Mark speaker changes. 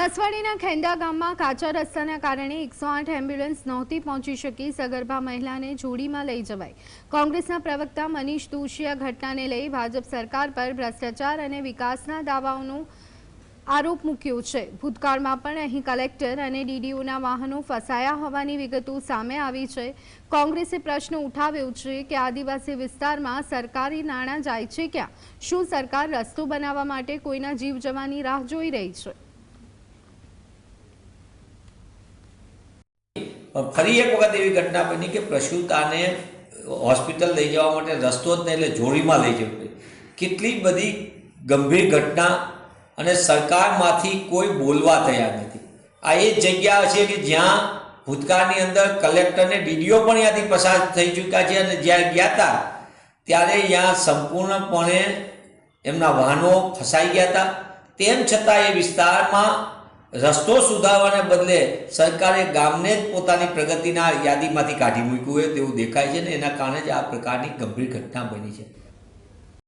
Speaker 1: નસવાડીના ખેંડા ગામમાં કાચા રસ્તાના કારણે એકસો આઠ એમ્બ્યુલન્સ નહોતી પહોંચી શકી, સગર્ભા મહિલાને જોડીમાં લઈ જવાઈ. કોંગ્રેસના પ્રવક્તા મનીષ દોશીએ ઘટનાને લઈ ભાજપ સરકાર પર ભ્રષ્ટાચાર અને વિકાસના દાવાઓનો આરોપ મૂક્યો છે. ભૂતકાળમાં પણ અહીં કલેક્ટર અને ડીડીઓના વાહનો ફસાયા હોવાની વિગતો સામે આવી છે. કોંગ્રેસે પ્રશ્ન ઉઠાવ્યો છે કે આદિવાસી વિસ્તારમાં સરકારી નાણાં જાય છે ક્યાં? શું સરકાર રસ્તો બનાવવા માટે કોઈના જીવ જવાની રાહ જોઈ રહી છે?
Speaker 2: ફરી એક વખત એવી ઘટના બની કે પ્રસૂતાને હોસ્પિટલ લઈ જવા માટે રસ્તો જ નહીં, એટલે જોડીમાં લઈ જવું કેટલી બધી ગંભીર ઘટના અને સરકારમાંથી કોઈ બોલવા તૈયાર નથી. આ એ જગ્યા છે કે જ્યાં ભૂતકાળની અંદર કલેક્ટર ને ડીડીઓ પણ ત્યાંથી પસાર થઈ ચૂક્યા છે અને જ્યાં ગયા હતા, ત્યારે ત્યાં સંપૂર્ણપણે એમના વાહનો ફસાઈ ગયા હતા. તેમ છતાં એ વિસ્તારમાં રસ્તો સુધારવાને બદલે સરકારે ગામને જ પોતાની પ્રગતિના યાદીમાંથી કાઢી મૂક્યું હોય તેવું દેખાય છે ને એના કારણે જ આ પ્રકારની ગંભીર ઘટના બની છે.